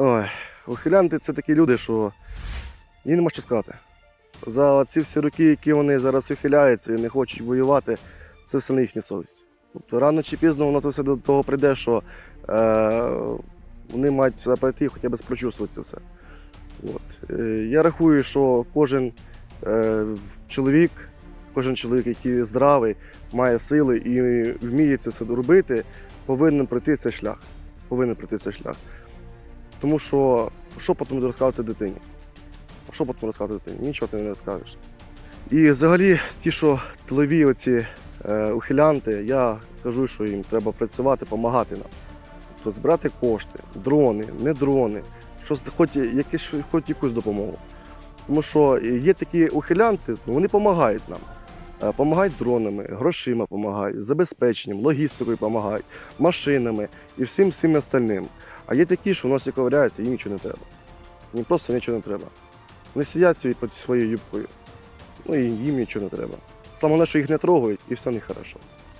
Ой, ухилянти це такі люди, що їм нема що сказати. За ці всі роки, які вони зараз ухиляються і не хочуть воювати, це все на їхня совість. Тобто рано чи пізно воно це все до того прийде, що е, вони мають сюди прийти і хоча б спрочувствувати це все. От. Е, я рахую, що кожен е, чоловік, кожен чоловік, який здравий, має сили і вміє це все робити, повинен пройти цей шлях. Повинен пройти цей шлях. Тому що що потім розказати дитині? Що потім розказати дитині? Нічого ти не розкажеш. І взагалі, ті, що тилові оці е, ухилянти, я кажу, що їм треба працювати, допомагати нам. Тобто збирати кошти, дрони, не дрони, щось, хоч, якесь, хоч якусь допомогу. Тому що є такі ухилянти, ну, вони допомагають нам. Помагають дронами, грошима помагають, забезпеченням, логістикою помагають, машинами і всім всім остальним. А є такі, що в нас ковиряються, їм нічого не треба. Їм просто нічого не треба. Вони сидять собі під своєю юбкою, ну і їм нічого не треба. Саме головне, що їх не трогають, і все не хорошо.